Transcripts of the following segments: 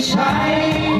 shine.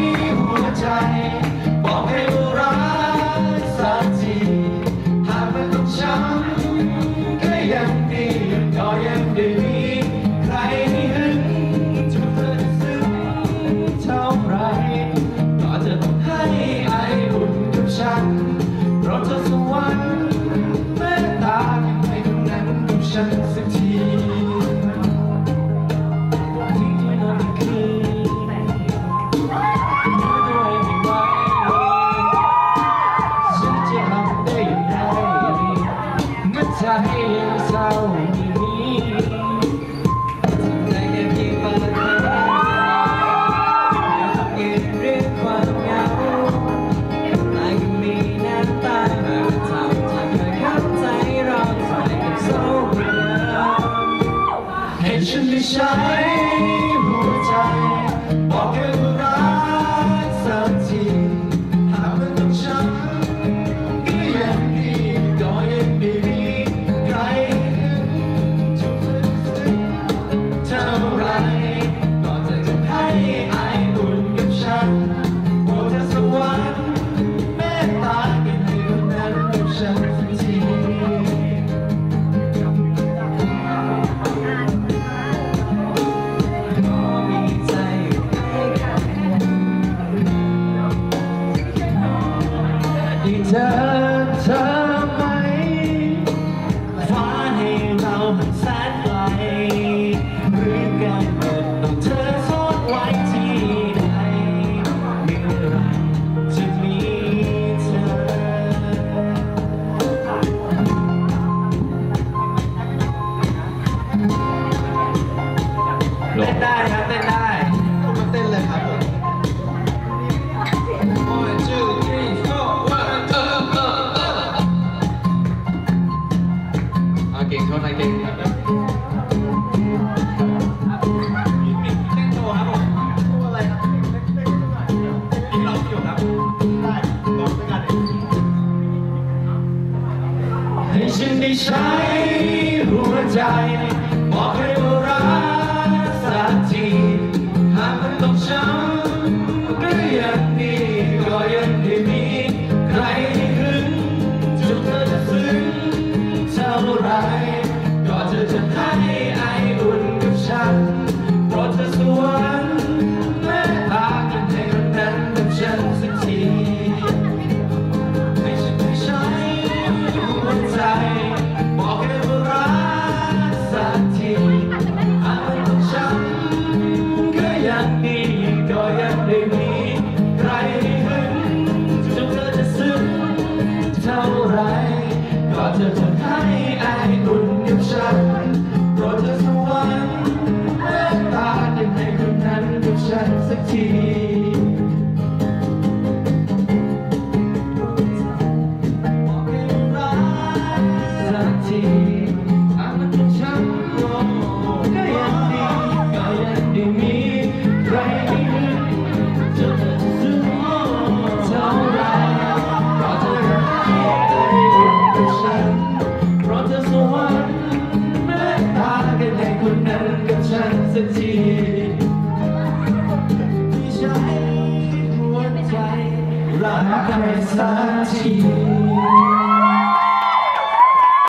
should be shining. ได้ครับเต้นได้ผมก็เต้นเลยครับผม One, two, three, four, one, two, four, four. อะเก่งโทษนะเก่งมีเรับผมตัวอล้นเช่ต้องอำงด้นเอง ให้ฉันได้ใช้หัวใจ sunshine. Christ the King.